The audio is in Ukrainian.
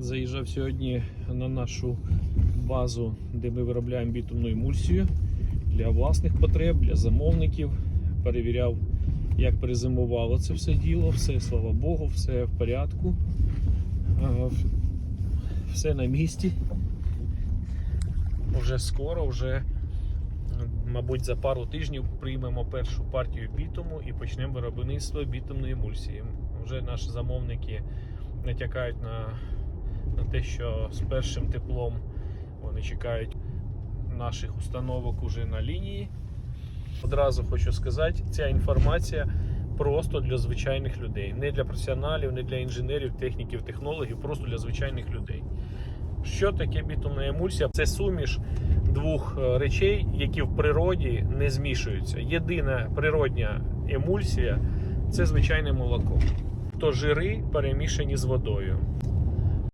Заїжджав сьогодні на нашу базу, де ми виробляємо бітумну емульсію для власних потреб, для замовників. Перевіряв, як перезимувало це все діло. Все, слава Богу, все в порядку. Все на місці. Уже скоро, вже, мабуть, за пару тижнів приймемо першу партію бітуму і почнемо виробництво бітумної емульсії. Вже наші замовники натякають на, на те, що з першим теплом вони чекають наших установок уже на лінії. Одразу хочу сказати, ця інформація просто для звичайних людей, не для професіоналів, не для інженерів, техніків, технологів, просто для звичайних людей. Що таке бітумна емульсія? Це суміш двох е, речей, які в природі не змішуються. Єдина природня емульсія це звичайне молоко. То жири перемішані з водою.